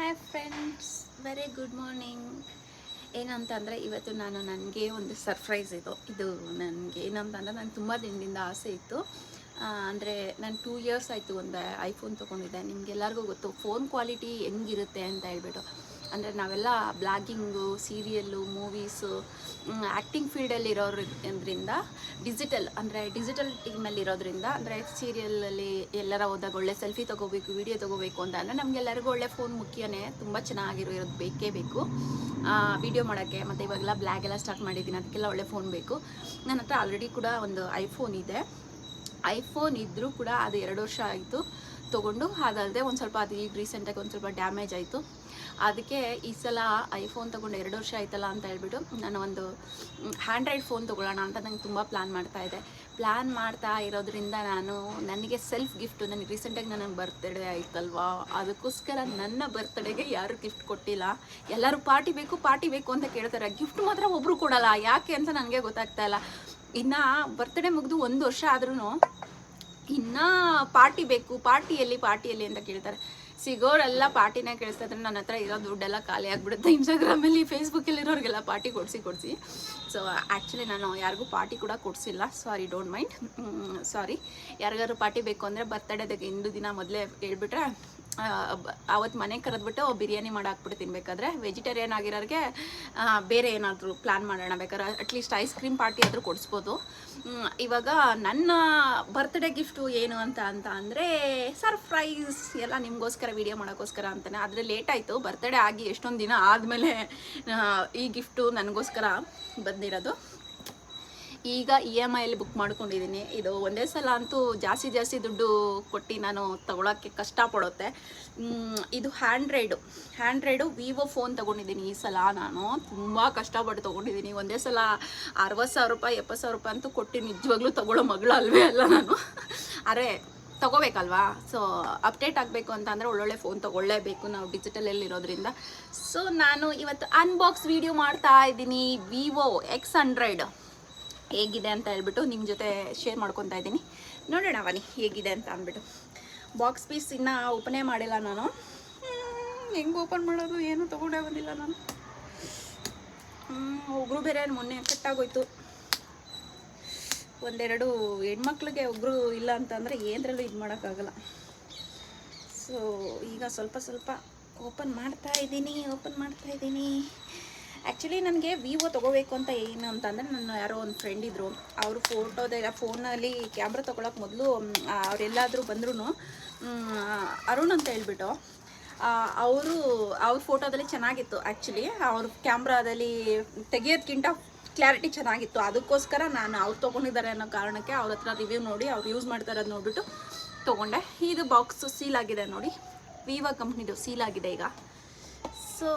Hi friends very good morning ಏನಂತಂದರೆ, ಇವತ್ತು ನಾನು ನನಗೆ ಒಂದು ಸರ್ಪ್ರೈಸ್ ಇದು. ಇದು ನನಗೆ ಏನಂತಂದರೆ ನಾನು ತುಂಬ ದಿನದಿಂದ ಆಸೆ ಇತ್ತು. ಅಂದರೆ ನಾನು ಟೂ ಇಯರ್ಸ್ ಆಯಿತು ಒಂದು ಐಫೋನ್ ತೊಗೊಂಡಿದ್ದೆ. ನಿಮಗೆಲ್ಲರಿಗೂ ಗೊತ್ತು ಫೋನ್ ಕ್ವಾಲಿಟಿ ಹೆಂಗಿರುತ್ತೆ ಅಂತ ಹೇಳ್ಬಿಟ್ಟು. ಅಂದರೆ ನಾವೆಲ್ಲ ಬ್ಲಾಗಿಂಗು, ಸೀರಿಯಲ್ಲು, ಮೂವೀಸು ಆ್ಯಕ್ಟಿಂಗ್ ಫೀಲ್ಡಲ್ಲಿ ಇರೋದ್ರಿಂದ ಡಿಜಿಟಲ್ ಅಂದರೆ ಡಿಜಿಟಲ್ ಟೀಮಲ್ಲಿ ಇರೋದ್ರಿಂದ ಅಂದರೆ ಸೀರಿಯಲಲ್ಲಿ ಎಲ್ಲರ ಹೋದಾಗ ಒಳ್ಳೆ ಸೆಲ್ಫಿ ತೊಗೋಬೇಕು ವಿಡಿಯೋ ತೊಗೋಬೇಕು ಅಂತ ಅಂದರೆ ನಮಗೆಲ್ಲರಿಗೂ ಒಳ್ಳೆ ಫೋನ್ ಮುಖ್ಯನೇ. ತುಂಬ ಚೆನ್ನಾಗಿರೋ ಇರೋದು ಬೇಕೇ ಬೇಕು. ವಿಡಿಯೋ ಮಾಡೋಕ್ಕೆ ಮತ್ತು ಇವಾಗೆಲ್ಲ ಬ್ಲಾಗ್ ಎಲ್ಲ ಸ್ಟಾರ್ಟ್ ಮಾಡಿದ್ದೀನಿ ಅದಕ್ಕೆಲ್ಲ ಒಳ್ಳೆ ಫೋನ್ ಬೇಕು. ನನ್ನ ಹತ್ರ ಆಲ್ರೆಡಿ ಕೂಡ ಒಂದು ಐಫೋನ್ ಇದೆ. ಐಫೋನ್ ಇದ್ದರೂ ಕೂಡ ಅದು ಎರಡು ವರ್ಷ ಆಯಿತು. ತೊಗೊಂಡು ಅದಲ್ಲದೆ ಒಂದು ಸ್ವಲ್ಪ ಅದು ಈಗ ರೀಸೆಂಟಾಗಿ ಒಂದು ಸ್ವಲ್ಪ ಡ್ಯಾಮೇಜ್ ಆಯಿತು. ಅದಕ್ಕೆ ಈ ಸಲ ಐಫೋನ್ ತೊಗೊಂಡು ಎರಡು ವರ್ಷ ಆಯ್ತಲ್ಲ ಅಂತ ಹೇಳ್ಬಿಟ್ಟು ನಾನು ಒಂದು ಹ್ಯಾಂಡ್ರೈಡ್ ಫೋನ್ ತೊಗೊಳ್ಳೋಣ ಅಂತ ನಂಗೆ ತುಂಬ ಪ್ಲ್ಯಾನ್ ಮಾಡ್ತಾ ಇದೆ. ಪ್ಲ್ಯಾನ್ ಮಾಡ್ತಾ ಇರೋದ್ರಿಂದ ನಾನು ನನಗೆ ಸೆಲ್ಫ್ ಗಿಫ್ಟು ನನಗೆ ರೀಸೆಂಟಾಗಿ ನನಗೆ ಬರ್ತ್ಡೇ ಆಯ್ತಲ್ವಾ? ಅದಕ್ಕೋಸ್ಕರ ನನ್ನ ಬರ್ತ್ಡೇಗೆ ಯಾರು ಗಿಫ್ಟ್ ಕೊಟ್ಟಿಲ್ಲ. ಎಲ್ಲರೂ ಪಾರ್ಟಿ ಬೇಕು ಪಾರ್ಟಿ ಬೇಕು ಅಂತ ಕೇಳ್ತಾರೆ. ಗಿಫ್ಟ್ ಮಾತ್ರ ಒಬ್ಬರು ಕೊಡಲ್ಲ. ಯಾಕೆ ಅಂತ ನನಗೆ ಗೊತ್ತಾಗ್ತಾ ಇಲ್ಲ. ಇನ್ನು ಬರ್ತ್ಡೇ ಮುಗಿದು ಒಂದು ವರ್ಷ ಆದ್ರೂ ಇನ್ನು ಪಾರ್ಟಿ ಬೇಕು, ಪಾರ್ಟಿಯಲ್ಲಿ ಪಾರ್ಟಿಯಲ್ಲಿ ಅಂತ ಕೇಳ್ತಾರೆ. ಸಿಗೋರೆಲ್ಲ ಪಾರ್ಟಿನೇ ಕೇಳಿಸ್ತಾ ಇದ್ರೆ ನನ್ನ ಹತ್ರ ಇರೋ ದುಡ್ಡೆಲ್ಲ ಖಾಲಿ ಆಗಿಬಿಡುತ್ತೆ. ಇನ್ಸ್ಟಾಗ್ರಾಮಲ್ಲಿ ಫೇಸ್ಬುಕ್ಕಲ್ಲಿರೋರಿಗೆಲ್ಲ ಪಾರ್ಟಿ ಕೊಡಿಸಿ ಕೊಡಿಸಿ. ಸೊ ಆ್ಯಕ್ಚುಲಿ ನಾನು ಯಾರಿಗೂ ಪಾರ್ಟಿ ಕೂಡ ಕೊಡಿಸಿಲ್ಲ. ಸಾರಿ ಡೋಂಟ್ ಮೈಂಡ್ ಸಾರಿ ಯಾರಿಗಾದ್ರು ಪಾರ್ಟಿ ಬೇಕು ಅಂದರೆ ಬರ್ತಡೇದಾಗ ಇಂದು ದಿನ ಮೊದಲೇ ಹೇಳ್ಬಿಟ್ರೆ ಅವತ್ತು ಮನೆಗೆ ಕರೆದ್ಬಿಟ್ಟು ಬಿರಿಯಾನಿ ಮಾಡಿ ತಿನ್ಬೇಕಾದ್ರೆ ಬೇಕಾದ್ರೆ ವೆಜಿಟೇರಿಯನ್ ಆಗಿರೋರಿಗೆ ಬೇರೆ ಏನಾದರೂ ಪ್ಲ್ಯಾನ್ ಮಾಡೋಣ ಬೇಕಾದ್ರೆ ಅಟ್ಲೀಸ್ಟ್ ಐಸ್ ಕ್ರೀಮ್ ಪಾರ್ಟಿ ಆದರೂ ಕೊಡಿಸ್ಬೋದು. ಇವಾಗ ನನ್ನ ಬರ್ತ್ಡೇ ಗಿಫ್ಟು ಏನು ಅಂತ ಅಂತ ಅಂದರೆ ಸರ್ಪ್ರೈಸ್ ಎಲ್ಲ ನಿಮಗೋಸ್ಕರ ವಿಡಿಯೋ ಮಾಡೋಕ್ಕೋಸ್ಕರ ಅಂತಾನೆ. ಆದರೆ ಲೇಟ್ ಆಯಿತು ಬರ್ತ್ಡೇ ಆಗಿ ಎಷ್ಟೊಂದು ದಿನ ಆದಮೇಲೆ ಈ ಗಿಫ್ಟು ನನಗೋಸ್ಕರ ಬಂದಿರೋದು. ಈಗ ಇ ಎಂ ಐಲಿ ಬುಕ್ ಮಾಡ್ಕೊಂಡಿದ್ದೀನಿ ಇದು ಒಂದೇ ಸಲ ಅಂತೂ ಜಾಸ್ತಿ ಜಾಸ್ತಿ ದುಡ್ಡು ಕೊಟ್ಟು ನಾನು ತಗೊಳಕ್ಕೆ ಕಷ್ಟಪಡುತ್ತೆ. ಇದು ಹ್ಯಾಂಡ್ರೈಡು ಹ್ಯಾಂಡ್ರೈಡು ವಿವೋ ಫೋನ್ ತೊಗೊಂಡಿದ್ದೀನಿ ಈ ಸಲ ನಾನು. ತುಂಬ ಕಷ್ಟಪಟ್ಟು ತೊಗೊಂಡಿದ್ದೀನಿ ಒಂದೇ ಸಲ ಅರವತ್ತು ಸಾವಿರ ರೂಪಾಯಿ, ಎಪ್ಪತ್ತು ಸಾವಿರ ರೂಪಾಯಿ ಅಂತೂ ಕೊಟ್ಟು ನಿಜವಾಗ್ಲೂ ತಗೊಳ್ಳೋ ಮಗಳು ಅಲ್ವೇ ಅಲ್ಲ ನಾನು. ಅರೆ, ತೊಗೋಬೇಕಲ್ವಾ? ಸೊ ಅಪ್ಡೇಟ್ ಆಗಬೇಕು ಅಂತ ಅಂದರೆ ಒಳ್ಳೊಳ್ಳೆ ಫೋನ್ ತೊಗೊಳ್ಳೇಬೇಕು ನಾವು ಡಿಜಿಟಲಲ್ಲಿ ಇರೋದ್ರಿಂದ. ಸೊ ನಾನು ಇವತ್ತು ಅನ್ಬಾಕ್ಸ್ ವಿಡಿಯೋ ಮಾಡ್ತಾ ಇದ್ದೀನಿ. ವಿವೋ ಎಕ್ಸ್ ಹಂಡ್ರೆಡ್ ಹೇಗಿದೆ ಅಂತ ಹೇಳ್ಬಿಟ್ಟು ನಿಮ್ಮ ಜೊತೆ ಶೇರ್ ಮಾಡ್ಕೊತಾ ಇದ್ದೀನಿ. ನೋಡೋಣ ಬನ್ನಿ, ಹೇಗಿದೆ ಅಂತ ಅಂದ್ಬಿಟ್ಟು. ಬಾಕ್ಸ್ ಪೀಸ್ ಇನ್ನೂ ಓಪನೇ ಮಾಡಿಲ್ಲ ನಾನು. ಹೆಂಗೆ ಓಪನ್ ಮಾಡೋದು, ಏನು ತೊಗೊಂಡೇ ಬಂದಿಲ್ಲ ನಾನು. ಒಬ್ಬರು ಬೇರೆ ಮೊನ್ನೆ ಕಟ್ಟಾಗೋಯ್ತು ಒಂದೆರಡು ಹೆಣ್ಮಕ್ಳಿಗೆ ಒಬ್ಬರು ಇಲ್ಲ ಅಂತಂದರೆ ಏನರಲ್ಲೂ ಇದು ಮಾಡೋಕ್ಕಾಗಲ್ಲ. ಸೊ ಈಗ ಸ್ವಲ್ಪ ಸ್ವಲ್ಪ ಓಪನ್ ಮಾಡ್ತಾ ಇದ್ದೀನಿ ಓಪನ್ ಮಾಡ್ತಾ ಇದ್ದೀನಿ. ಆ್ಯಕ್ಚುಲಿ ನನಗೆ ವಿವೋ ತೊಗೋಬೇಕು ಅಂತ ಏನು ಅಂತಂದರೆ ನನ್ನ ಯಾರೋ ಒಂದು ಫ್ರೆಂಡ್ ಇದ್ದರು ಅವರು ಫೋಟೋದೆಲ್ಲ ಫೋನಲ್ಲಿ ಕ್ಯಾಮ್ರಾ ತೊಗೊಳಕ್ಕೆ ಮೊದಲು ಅವರೆಲ್ಲಾದರೂ ಬಂದ್ರೂ ಅರುಣ್ ಅಂತ ಹೇಳ್ಬಿಟ್ಟು ಅವರು, ಅವ್ರ ಫೋಟೋದಲ್ಲಿ ಚೆನ್ನಾಗಿತ್ತು ಆ್ಯಕ್ಚುಲಿ ಅವ್ರ ಕ್ಯಾಮ್ರಾದಲ್ಲಿ ತೆಗೆಯೋದಕ್ಕಿಂತ ಕ್ಲಾರಿಟಿ ಚೆನ್ನಾಗಿತ್ತು. ಅದಕ್ಕೋಸ್ಕರ ನಾನು ಅವ್ರು ತೊಗೊಂಡಿದ್ದಾರೆ ಅನ್ನೋ ಕಾರಣಕ್ಕೆ ಅವ್ರ ಹತ್ರ ರಿವ್ಯೂ ನೋಡಿ, ಅವ್ರು ಯೂಸ್ ಮಾಡ್ತಾರೆ ಇರೋದು ನೋಡಿಬಿಟ್ಟು ತೊಗೊಂಡೆ. ಇದು ಬಾಕ್ಸು ಸೀಲ್ ಆಗಿದೆ ನೋಡಿ. ವಿವೋ ಕಂಪ್ನಿದು ಸೀಲ್ ಆಗಿದೆ ಈಗ. ಸೊ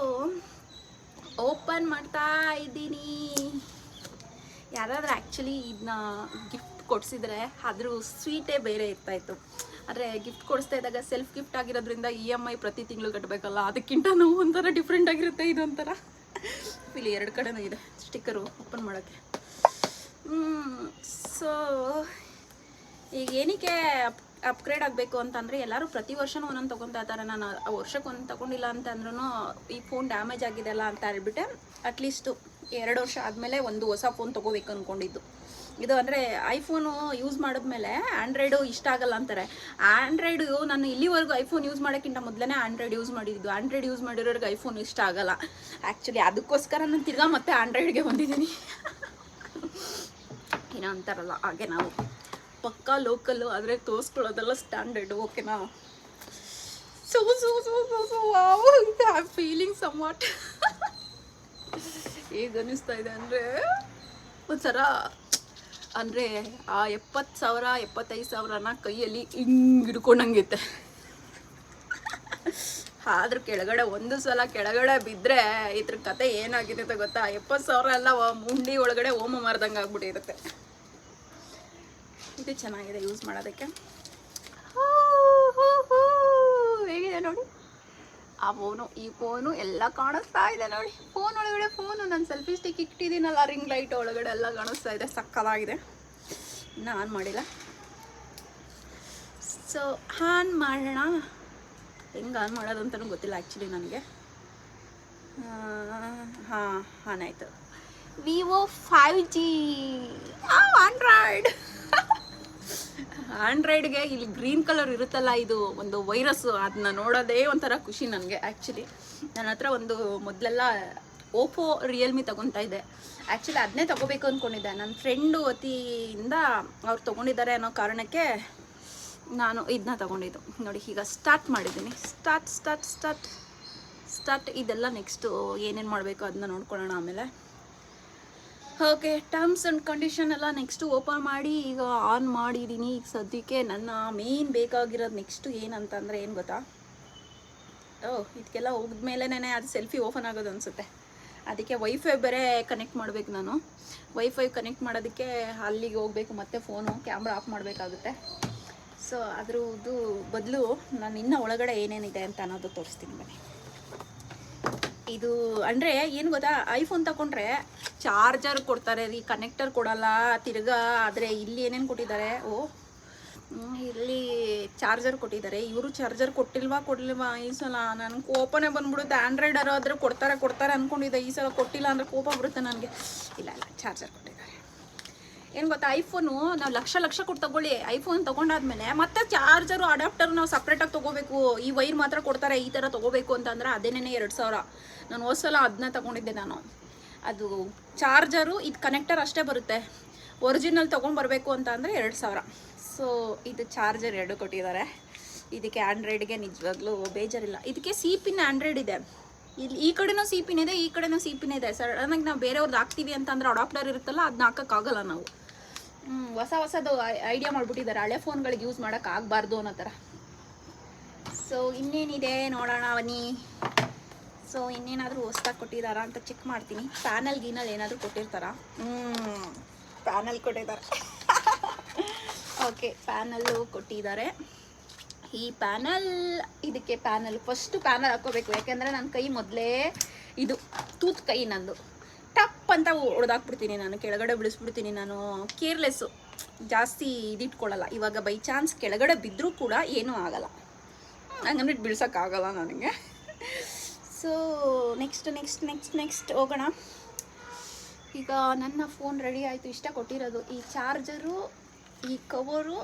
ಓಪನ್ ಮಾಡ್ತಾ ಇದ್ದೀನಿ. ಯಾರಾದ್ರೂ ಆ್ಯಕ್ಚುಲಿ ಇದನ್ನ ಗಿಫ್ಟ್ ಕೊಡಿಸಿದ್ರೆ ಅದ್ರ ಸ್ವೀಟೇ ಬೇರೆ ಇರ್ತಾಯಿತ್ತು ಆದರೆ ಗಿಫ್ಟ್ ಕೊಡಿಸ್ತಾ ಇದ್ದಾಗ ಸೆಲ್ಫ್ ಗಿಫ್ಟ್ ಆಗಿರೋದ್ರಿಂದ ಇ ಎಂ ಐ ಪ್ರತಿ ತಿಂಗಳು ಕಟ್ಟಬೇಕಲ್ಲ ಅದಕ್ಕಿಂತ ನಾವು ಒಂಥರ ಡಿಫ್ರೆಂಟ್ ಆಗಿರುತ್ತೆ ಇದೊಂಥರ ಇಲ್ಲಿ ಎರಡು ಕಡೆನೂ ಇದೆ ಸ್ಟಿಕ್ಕರು ಓಪನ್ ಮಾಡೋಕ್ಕೆ. ಸೊ ಈಗ ಏನಕ್ಕೆ ಅಪ್ಗ್ರೇಡ್ ಆಗಬೇಕು ಅಂತಂದರೆ ಎಲ್ಲರೂ ಪ್ರತಿ ವರ್ಷನೂ ಒಂದೊಂದು ತೊಗೊತಾ ಇದ್ದಾರೆ. ನಾನು ವರ್ಷಕ್ಕೆ ಒಂದು ತೊಗೊಂಡಿಲ್ಲ ಅಂತಂದ್ರೂ ಈ ಫೋನ್ ಡ್ಯಾಮೇಜ್ ಆಗಿದೆ ಅಲ್ಲ ಅಂತ ಹೇಳ್ಬಿಟ್ಟೆ. ಅಟ್ಲೀಸ್ಟು ಎರಡು ವರ್ಷ ಆದಮೇಲೆ ಒಂದು ಹೊಸ ಫೋನ್ ತೊಗೋಬೇಕು ಅಂದ್ಕೊಂಡಿದ್ದು ಇದು ಅಂದರೆ ಐಫೋನು ಯೂಸ್ ಮಾಡಿದ್ಮೇಲೆ ಆ್ಯಂಡ್ರಾಯ್ಡು ಇಷ್ಟ ಆಗಲ್ಲ ಅಂತಾರೆ. ಆ್ಯಂಡ್ರಾಯ್ಡು ನಾನು ಇಲ್ಲಿವರೆಗೂ ಐಫೋನ್ ಯೂಸ್ ಮಾಡೋಕ್ಕಿಂತ ಮೊದಲೇ ಆ್ಯಂಡ್ರಾಯ್ಡ್ ಯೂಸ್ ಮಾಡಿದ್ದು. ಆ್ಯಂಡ್ರಾಯ್ಡ್ ಯೂಸ್ ಮಾಡಿರೋರಿಗೆ ಐಫೋನ್ ಇಷ್ಟ ಆಗಲ್ಲ. ಆ್ಯಕ್ಚುಲಿ ಅದಕ್ಕೋಸ್ಕರ ನಾನು ತಿರ್ಗಾ ಮತ್ತೆ ಆ್ಯಂಡ್ರಾಯ್ಡ್ಗೆ ಬಂದಿದ್ದೀನಿ. ಏನೋ ಅಂತಾರಲ್ಲ, ಹಾಗೆ ನಾವು. ಪಕ್ಕಾ ಲೋಕಲ್ಲು ಆದರೆ ತೋರಿಸ್ಕೊಳ್ಳೋದೆಲ್ಲ ಸ್ಟ್ಯಾಂಡರ್ಡ್ ಓಕೆನಾ so so so so so wow I feeling some what ಹೇಗೆ ಅನ್ನಿಸ್ತಾ ಇದೆ ಅಂದರೆ ಒಂಥರ ಅಂದರೆ ಆ ಎಪ್ಪತ್ತು ಸಾವಿರ, ಎಪ್ಪತ್ತೈದು ಸಾವಿರನ ಕೈಯಲ್ಲಿ ಹಿಂಗೆ ಹಿಡ್ಕೊಂಡಂಗೈತೆ. ಆದ್ರೂ ಕೆಳಗಡೆ ಒಂದು ಸಲ ಕೆಳಗಡೆ ಬಿದ್ದರೆ ಇದ್ರ ಕತೆ ಏನಾಗಿದೆ ಅಂತ ಗೊತ್ತಾ? ಎಪ್ಪತ್ತು ಸಾವಿರ ಎಲ್ಲ ಮುಂಡಿ ಒಳಗಡೆ ಹೋಮ ಮಾರ್ದಂಗೆ ಆಗ್ಬಿಟ್ಟಿರುತ್ತೆ ಇದು ಚೆನ್ನಾಗಿದೆ ಯೂಸ್ ಮಾಡೋದಕ್ಕೆ. ಹೇಗಿದೆ ನೋಡಿ? ಆ ಫೋನು ಈ ಫೋನು ಎಲ್ಲ ಕಾಣಿಸ್ತಾ ಇದೆ ನೋಡಿ. ಫೋನ್ ಒಳಗಡೆ ಫೋನು ನಾನು ಸೆಲ್ಫಿ ಸ್ಟಿಕ್ ಇಟ್ಟಿದ್ದೀನಲ್ಲ ರಿಂಗ್ ಲೈಟ್ ಒಳಗಡೆ ಎಲ್ಲ ಕಾಣಿಸ್ತಾ ಇದೆ ಸಕ್ಕದಾಗಿದೆ ಇನ್ನೂ ಆನ್ ಮಾಡಿಲ್ಲ. ಸೊ ಆನ್ ಮಾಡೋಣ. ಹೆಂಗೆ ಆನ್ ಮಾಡೋದು ಅಂತಲೂ ಗೊತ್ತಿಲ್ಲ ಆ್ಯಕ್ಚುಲಿ ನನಗೆ. ಹಾಂ ಆನ್ ಆಯಿತು. ವಿವೋ ಫೈವ್ ಜಿ ಆಂಡ್ರಾಯ್ಡ್ ಆಂಡ್ರಾಯ್ಡ್ಗೆ ಇಲ್ಲಿ ಗ್ರೀನ್ ಕಲರ್ ಇರುತ್ತಲ್ಲ, ಇದು ಒಂದು ವೈರಸ್ ಅದನ್ನ ನೋಡೋದೇ ಒಂಥರ ಖುಷಿ ನನಗೆ ಆ್ಯಕ್ಚುಲಿ ನನ್ನ ಹತ್ರ ಒಂದು ಮೊದಲೆಲ್ಲ ಓಪೋ ರಿಯಲ್ಮಿ ತೊಗೊತಾ ಇದ್ದೆ. ಆ್ಯಕ್ಚುಲಿ ಅದನ್ನೇ ತೊಗೋಬೇಕು ಅಂದ್ಕೊಂಡಿದ್ದೆ ನನ್ನ ಫ್ರೆಂಡು ವತಿಯಿಂದ ಅವ್ರು ತೊಗೊಂಡಿದ್ದಾರೆ ಅನ್ನೋ ಕಾರಣಕ್ಕೆ ನಾನು ಇದನ್ನ ತೊಗೊಂಡಿದ್ದು. ನೋಡಿ, ಈಗ ಸ್ಟಾರ್ಟ್ ಮಾಡಿದ್ದೀನಿ. ಸ್ಟಾರ್ಟ್ ಸ್ಟಾರ್ಟ್ ಸ್ಟಾರ್ಟ್ ಸ್ಟಾರ್ಟ್ ಇದೆಲ್ಲ ನೆಕ್ಸ್ಟು ಏನೇನು ಮಾಡಬೇಕು ಅದನ್ನ ನೋಡ್ಕೊಳ್ಳೋಣ ಆಮೇಲೆ. ಓಕೆ ಟರ್ಮ್ಸ್ ಆ್ಯಂಡ್ ಕಂಡೀಷನ್ ಎಲ್ಲ ನೆಕ್ಸ್ಟು ಓಪನ್ ಮಾಡಿ, ಈಗ ಆನ್ ಮಾಡಿದ್ದೀನಿ ಈಗ ಸದ್ಯಕ್ಕೆ ನನ್ನ ಮೇನ್ ಬೇಕಾಗಿರೋದು ನೆಕ್ಸ್ಟು ಏನಂತಂದರೆ ಏನು ಗೊತ್ತಾ? ಓ ಇದಕ್ಕೆಲ್ಲ ಹೋಗಿದ್ಮೇಲೆ ಅದು ಸೆಲ್ಫಿ ಓಪನ್ ಆಗೋದು ಅನಿಸುತ್ತೆ. ಅದಕ್ಕೆ ವೈಫೈ ಬೇರೆ ಕನೆಕ್ಟ್ ಮಾಡಬೇಕು ನಾನು. ವೈಫೈ ಕನೆಕ್ಟ್ ಮಾಡೋದಕ್ಕೆ ಅಲ್ಲಿಗೆ ಹೋಗಬೇಕು, ಮತ್ತೆ ಫೋನು ಕ್ಯಾಮ್ರಾ ಆಫ್ ಮಾಡಬೇಕಾಗುತ್ತೆ. ಸೊ ಅದ್ರದ್ದು ಬದಲು ನಾನು ಇನ್ನೂ ಒಳಗಡೆ ಏನೇನಿದೆ ಅಂತ ಅನ್ನೋದು ತೋರಿಸ್ತೀನಿ ಬನ್ನಿ. ಇದು ಅಂದರೆ ಏನು ಗೊತ್ತಾ ಐಫೋನ್ ತಗೊಂಡ್ರೆ ಚಾರ್ಜರ್ ಕೊಡ್ತಾರೆ, ರೀ ಕನೆಕ್ಟರ್ ಕೊಡಲ್ಲ, ತಿರ್ಗಾ ಆದರೆ ಇಲ್ಲಿ ಏನೇನು ಕೊಟ್ಟಿದ್ದಾರೆ? ಓ ಇಲ್ಲಿ ಚಾರ್ಜರ್ ಕೊಟ್ಟಿದ್ದಾರೆ. ಇವರು ಚಾರ್ಜರ್ ಕೊಟ್ಟಿಲ್ವಾ, ಕೊಡ್ಲಿಲ್ವಾ? ಈ ಸಲ ನನಗೆ ಕೋಪನೇ ಬಂದ್ಬಿಡುತ್ತೆ. ಆ್ಯಂಡ್ರಾಯ್ಡ್ ಆದ್ರೆ ಕೊಡ್ತಾರೆ ಕೊಡ್ತಾರೆ ಅಂದ್ಕೊಂಡಿದ್ದೆ ಈ ಸಲ ಕೊಟ್ಟಿಲ್ಲ ಅಂದರೆ ಕೋಪ ಬರುತ್ತೆ ನನಗೆ. ಇಲ್ಲ ಇಲ್ಲ, ಚಾರ್ಜರ್ ಕೊಟ್ಟಿದ್ದಾರೆ. ಏನು ಗೊತ್ತಾ ಐಫೋನು ನಾವು ಲಕ್ಷ ಲಕ್ಷ ಕೊಟ್ಟು ತಗೊಳ್ಳಿ. ಐಫೋನ್ ತೊಗೊಂಡಾದ್ಮೇಲೆ ಮತ್ತೆ ಚಾರ್ಜರು ಅಡಾಪ್ಟರ್ ನಾವು ಸಪ್ರೇಟಾಗಿ ತೊಗೋಬೇಕು. ಈ ವೈರ್ ಮಾತ್ರ ಕೊಡ್ತಾರೆ, ಈ ಥರ ತೊಗೋಬೇಕು ಅಂತಂದ್ರೆ ಅದೇನೇ ಎರಡು ಸಾವಿರ. ನಾನು ಹೋದ ಸಲ ಅದನ್ನ ತೊಗೊಂಡಿದ್ದೆ ನಾನು. ಅದು ಚಾರ್ಜರು, ಇದು ಕನೆಕ್ಟರ್ ಅಷ್ಟೇ ಬರುತ್ತೆ. ಒರಿಜಿನಲ್ ತೊಗೊಂಡ್ಬರ್ಬೇಕು ಅಂತ ಅಂದರೆ ಎರಡು ಸಾವಿರ. ಸೊ ಇದು ಚಾರ್ಜರ್ ಎರಡು ಕೊಟ್ಟಿದ್ದಾರೆ. ಇದಕ್ಕೆ ಆ್ಯಂಡ್ರಾಯ್ಡ್ಗೆ ನಿಜವಾಗ್ಲೂ ಬೇಜಾರಿಲ್ಲ. ಇದಕ್ಕೆ ಸಿ ಪಿನ್ ಆ್ಯಂಡ್ರಾಯ್ಡ್ ಇದೆ. ಇಲ್ಲಿ ಈ ಕಡೆನೂ ಸಿ ಪಿನ್ ಇದೆ, ಈ ಕಡೆನೂ ಸಿ ಪಿನ್ ಇದೆ. ಸಡನ್ನಾಗಿ ನಾವು ಬೇರೆಯವ್ರದ್ದು ಹಾಕ್ತೀವಿ ಅಂತಂದರೆ ಅಡಾಪ್ಟರ್ ಇರುತ್ತಲ್ಲ ಅದನ್ನ ಹಾಕೋಕ್ಕಾಗಲ್ಲ ನಾವು. ಹೊಸ ಹೊಸದು ಐಡಿಯಾ ಮಾಡಿಬಿಟ್ಟಿದ್ದಾರೆ. ಹಳೆ ಫೋನ್ಗಳಿಗೆ ಯೂಸ್ ಮಾಡೋಕ್ಕಾಗಬಾರ್ದು ಅನ್ನೋ ಥರ ಸೊ ಇನ್ನೇನಿದೆ ನೋಡೋಣ ಬನ್ನಿ. ಸೊ ಇನ್ನೇನಾದರೂ ಹೊಸ್ದಾಗಿ ಕೊಟ್ಟಿದ್ದಾರಾ ಅಂತ ಚೆಕ್ ಮಾಡ್ತೀನಿ. ಪ್ಯಾನಲ್ ಗೀನಲ್ ಏನಾದರೂ ಕೊಟ್ಟಿರ್ತಾರಾ? ಹ್ಞೂ ಪ್ಯಾನಲ್ ಕೊಟ್ಟಿದ್ದಾರೆ. ಓಕೆ ಪ್ಯಾನಲ್ಲು ಕೊಟ್ಟಿದ್ದಾರೆ. ಈ ಪ್ಯಾನಲ್ ಇದಕ್ಕೆ ಪ್ಯಾನಲ್ ಫಸ್ಟು ಪ್ಯಾನಲ್ ಹಾಕೋಬೇಕು ಯಾಕೆಂದರೆ ನನ್ನ ಕೈ ಮೊದಲೇ ಇದು ತೂತ್ ಕೈ ನಂದು. ಟಪ್ ಅಂತ ಹೊಡೆದಾಕ್ಬಿಡ್ತೀನಿ ನಾನು ಕೆಳಗಡೆ ಬಿಡಿಸ್ಬಿಡ್ತೀನಿ ನಾನು. ಕೇರ್ಲೆಸ್ಸು ಜಾಸ್ತಿ ಇದಿಟ್ಕೊಳ್ಳಲ್ಲ ಇವಾಗ ಬೈ ಚಾನ್ಸ್ ಕೆಳಗಡೆ ಬಿದ್ದರೂ ಕೂಡ ಏನೂ ಆಗಲ್ಲ. ಹಂಗಂದ್ಬಿಟ್ಟು ಬಿಡ್ಸೋಕ್ಕಾಗಲ್ಲ ನನಗೆ. So next next next next ಹೋಗೋಣ. ಈಗ ನನ್ನ ಫೋನ್ ರೆಡಿ ಆಯಿತು. ಇಷ್ಟ ಕೊಟ್ಟಿರೋದು. ಈ ಚಾರ್ಜರು ಈ ಕವರು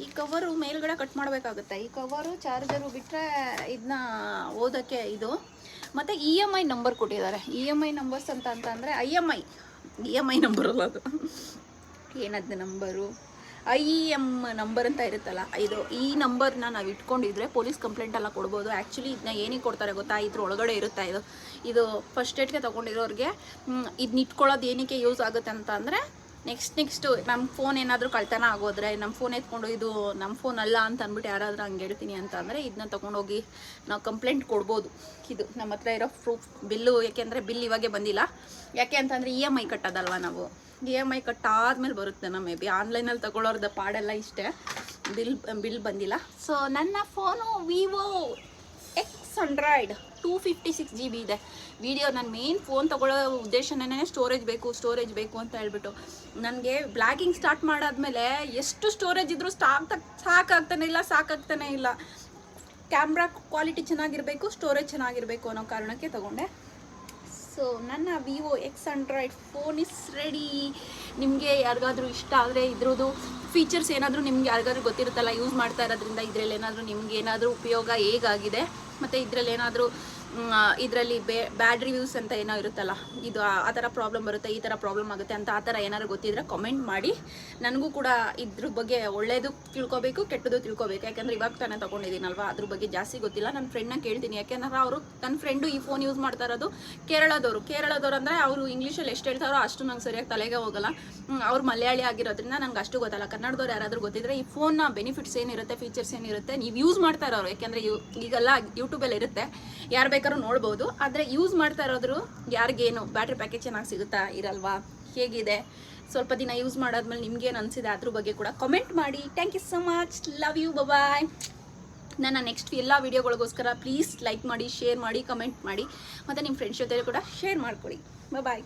ಈ ಕವರು ಮೇಲ್ಗಡೆ ಕಟ್ ಮಾಡಬೇಕಾಗುತ್ತೆ. ಈ ಕವರು ಚಾರ್ಜರು ಬಿಟ್ಟರೆ ಇದನ್ನ ಓದೋಕ್ಕೆ ಇದು. ಮತ್ತು ಇ ಎಂ ಐ ನಂಬರ್ ಕೊಟ್ಟಿದ್ದಾರೆ. ಇ ಎಂ ಐ ನಂಬರ್ಸ್ ಅಂತ ಅಂತಂದರೆ I M I E M I number ಅಲ್ಲ ಅದು. ಏನದು ನಂಬರು ಐ ಎಂ ನಂಬರ್ ಅಂತ ಇರುತ್ತಲ್ಲ, ಇದು ಈ ನಂಬರ್ನ ನಾವು ಇಟ್ಕೊಂಡಿದ್ರೆ ಪೊಲೀಸ್ ಕಂಪ್ಲೇಂಟ್ ಎಲ್ಲ ಕೊಡ್ಬೋದು. ಆ್ಯಕ್ಚುಲಿ ಇದನ್ನ ಏನಕ್ಕೆ ಕೊಡ್ತಾರೆ ಗೊತ್ತಾ? ಇದ್ರ ಒಳಗಡೆ ಇರುತ್ತೆ ಇದು? ಇದು ಫಸ್ಟ್ ಏಡ್ಗೆ ತೊಗೊಂಡಿರೋರಿಗೆ ಇದನ್ನ ಇಟ್ಕೊಳ್ಳೋದು ಏನಕ್ಕೆ ಯೂಸ್ ಆಗುತ್ತೆ ಅಂತ ಅಂದರೆ ನೆಕ್ಸ್ಟ್ ನೆಕ್ಸ್ಟು ನಮ್ಮ ಫೋನ್ ಏನಾದರೂ ಕಳ್ತನ ಆಗೋದ್ರೆ ನಮ್ಮ ಫೋನ್ ಎತ್ಕೊಂಡು ಇದು ನಮ್ಮ ಫೋನ್ ಅಲ್ಲ ಅಂತ ಅಂದ್ಬಿಟ್ಟು ಯಾರಾದರೂ ಹಂಗೆ ಹೇಳ್ತೀನಿ ಅಂತ ಅಂದರೆ ಇದನ್ನ ತೊಗೊಂಡೋಗಿ ನಾವು ಕಂಪ್ಲೇಂಟ್ ಕೊಡ್ಬೋದು. ಇದು ನಮ್ಮ ಹತ್ರ ಇರೋ ಪ್ರೂಫ್ ಬಿಲ್ಲು ಯಾಕೆಂದರೆ ಬಿಲ್ ಇವಾಗೆ ಬಂದಿಲ್ಲ. ಯಾಕೆ ಅಂತಂದರೆ ಇ ಎಂ ಐ ಕಟ್ಟೋದಲ್ವ ನಾವು. ಇ ಎಂ ಐ ಕಟ್ಟಾದ್ಮೇಲೆ ಬರುತ್ತೆ ನಮ್ಮ ಮೇ ಬಿ. ಆನ್ಲೈನಲ್ಲಿ ತೊಗೊಳೋರ್ದ ಪಾಡೆಲ್ಲ ಇಷ್ಟೇ. ಬಿಲ್ ಬಿಲ್ ಬಂದಿಲ್ಲ. ಸೊ ನನ್ನ phone Vivo X hundred two fifty six G B ಇದೆ. ವಿಡಿಯೋ ನನ್ನ ಮೇನ್ ಫೋನ್ ತೊಗೊಳ್ಳೋ ಉದ್ದೇಶನೇ ಸ್ಟೋರೇಜ್ ಬೇಕು ಸ್ಟೋರೇಜ್ ಬೇಕು ಅಂತ ಹೇಳ್ಬಿಟ್ಟು. ನನಗೆ ಬ್ಲ್ಯಾಕಿಂಗ್ ಸ್ಟಾರ್ಟ್ ಮಾಡಾದ್ಮೇಲೆ ಎಷ್ಟು ಸ್ಟೋರೇಜ್ ಇದ್ದರೂ ಸ್ಟಾಕ್ ಸಾಕಾಗ್ತಾನೆ ಇಲ್ಲ ಸಾಕಾಗ್ತಾನೆ ಇಲ್ಲ. ಕ್ಯಾಮ್ರಾ ಕ್ವಾಲಿಟಿ ಚೆನ್ನಾಗಿರಬೇಕು ಸ್ಟೋರೇಜ್ ಚೆನ್ನಾಗಿರಬೇಕು ಅನ್ನೋ ಕಾರಣಕ್ಕೆ ತಗೊಂಡೆ. ಸೊ ನನ್ನ Vivo X android phone is ready ನಿಮಗೆ ಯಾರಿಗಾದ್ರೂ ಇಷ್ಟ ಆದರೆ ಇದ್ರದ್ದು ಫೀಚರ್ಸ್ ಏನಾದರೂ ನಿಮ್ಗೆ ಯಾರಿಗಾದ್ರೂ ಗೊತ್ತಿರುತ್ತಲ್ಲ ಯೂಸ್ ಮಾಡ್ತಾ ಇರೋದ್ರಿಂದ ಇದರಲ್ಲಿ ಏನಾದರೂ ನಿಮ್ಗೆ ಏನಾದರೂ ಉಪಯೋಗ ಹೇಗಾಗಿದೆ? ಮತ್ತು ಇದರಲ್ಲಿ ಏನಾದರೂ ಇದರಲ್ಲಿ ಬೇ ಬ್ಯಾಡ್ ರಿವ್ಯೂಸ್ ಅಂತ ಏನೋ ಇರುತ್ತಲ್ಲ, ಇದು ಆ ಥರ ಪ್ರಾಬ್ಲಮ್ ಬರುತ್ತೆ, ಈ ಥರ ಪ್ರಾಬ್ಲಮ್ ಆಗುತ್ತೆ ಅಂತ ಆ ಥರ ಏನಾದ್ರು ಗೊತ್ತಿದ್ರೆ ಕಮೆಂಟ್ ಮಾಡಿ. ನನಗೂ ಕೂಡ ಇದ್ರ ಬಗ್ಗೆ ಒಳ್ಳೆಯದು ತಿಳ್ಕೊಬೇಕು, ಕೆಟ್ಟದ್ದು ತಿಳ್ಕೊಬೇಕು. ಯಾಕಂದ್ರೆ ಇವಾಗ ತಾನೇ ತೊಗೊಂಡಿದ್ದೀನಲ್ವಾ? ಅದ್ರ ಬಗ್ಗೆ ಜಾಸ್ತಿ ಗೊತ್ತಿಲ್ಲ. ನನ್ನ ಫ್ರೆಂಡ್ನ ಕೇಳ್ತೀನಿ. ಯಾಕೆಂದ್ರೆ ಅವರು ನನ್ನ ಫ್ರೆಂಡು ಈ ಫೋನ್ ಯೂಸ್ ಮಾಡ್ತಾ ಇರೋದು ಕೇರಳದವರು. ಕೇರಳದವ್ರು ಅಂದರೆ ಅವರು ಇಂಗ್ಲೀಷಲ್ಲಿ ಎಷ್ಟು ಹೇಳ್ತಾರೋ ಅಷ್ಟು ನಂಗೆ ಸರಿಯಾಗಿ ತಲೆಗೆ ಹೋಗಲ್ಲ. ಅವ್ರು ಮಲಯಾಳಿ ಆಗಿರೋದ್ರಿಂದ ನಂಗೆ ಅಷ್ಟು ಗೊತ್ತಲ್ಲ. ಕನ್ನಡದವ್ರು ಯಾರಾದರೂ ಗೊತ್ತಿದ್ರೆ ಈ ಫೋನ್ನ ಬೆನಿಫಿಟ್ಸ್ ಏನಿರುತ್ತೆ ಫೀಚರ್ಸ್ ಏನಿರುತ್ತೆ, ನೀವು ಯೂಸ್ ಮಾಡ್ತಾ ಇರೋರು. ಯಾಕೆಂದರೆ ಈಗೆಲ್ಲ ಯೂಟ್ಯೂಬಲ್ಲಿ ಇರುತ್ತೆ. ಯಾರು ಬೇಕಾದ್ರೂ ನೋಡ್ಬೋದು. ಆದರೆ ಯೂಸ್ ಮಾಡ್ತಾ ಇರೋದ್ರು ಯಾರಿಗೇನು ಬ್ಯಾಟ್ರಿ ಪ್ಯಾಕೇಜ್ ಚೆನ್ನಾಗಿ ಸಿಗುತ್ತಾ ಇರಲ್ವಾ? ಹೇಗಿದೆ? ಸ್ವಲ್ಪ ದಿನ ಯೂಸ್ ಮಾಡಾದ್ಮೇಲೆ ನಿಮ್ಗೇನು ಅನಿಸಿದೆ ಅದ್ರ ಬಗ್ಗೆ ಕೂಡ ಕಮೆಂಟ್ ಮಾಡಿ. Thank you so much love you bye ನನ್ನ ನೆಕ್ಸ್ಟ್ ಎಲ್ಲ ವಿಡಿಯೋಗಳಿಗೋಸ್ಕರ ಪ್ಲೀಸ್ ಲೈಕ್ ಮಾಡಿ ಶೇರ್ ಮಾಡಿ ಕಮೆಂಟ್ ಮಾಡಿ. ಮತ್ತು ನಿಮ್ಮ ಫ್ರೆಂಡ್ಸ್ ಜೊತೆ ಕೂಡ ಶೇರ್ ಮಾಡ್ಕೊಳ್ಳಿ. ಬಾಯ್